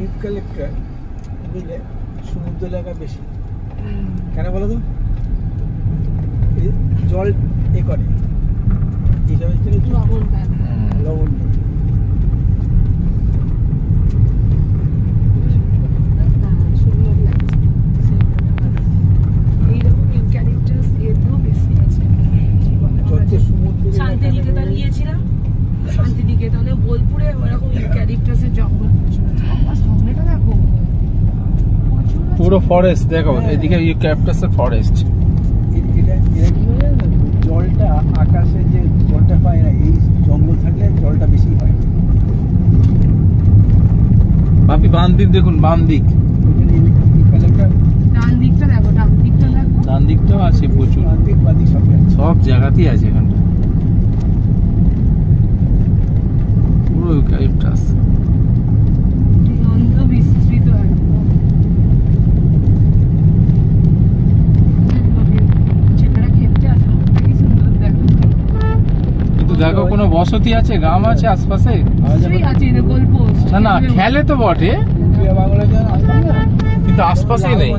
Eucalyptus বুঝলে সমুদ্র এলাকা বেশি। কেন বলো তো? এই জল এ করে। এইসব হচ্ছে লবণ দেয়। লবণ নেই। হ্যাঁ, সুন্দর লাগছে। এইরকম eucalyptus এতেও বেশি আছে। কি বলে? আমরা যত যে সমুদ্র শান্তিনিকেতন গিয়েছিলাম শান্তিনিকেতনে বোলপুরে ওরকম ইউক্যালিপটাসের জঙ্গল প্রচুর আছে। বাবা, সামনেটা দেখো প্রচুর আছে। পুরো ফরেস্ট দেখো হ্যাঁ। এদিকে ইউক্যাপটাসের ফরেস্ট এ- এটা এরা কি বলে জলটা আকাশে যে জলটা পায় না এই জঙ্গল থাকলে জলটা বেশি হয়। বাপি বাম দিক দেখুন বাম দিক। ডান দিকটা দেখো ডান দিকটা দেখো। ডান দিকটাও আছে প্রচুর। সব জায়গাতেই আছে এখানটা দেখো কোনো বসতি আছে গ্রাম আছে আশপাশে? না না খেলে তো বটে। কিন্তু আশপাশেই নেই।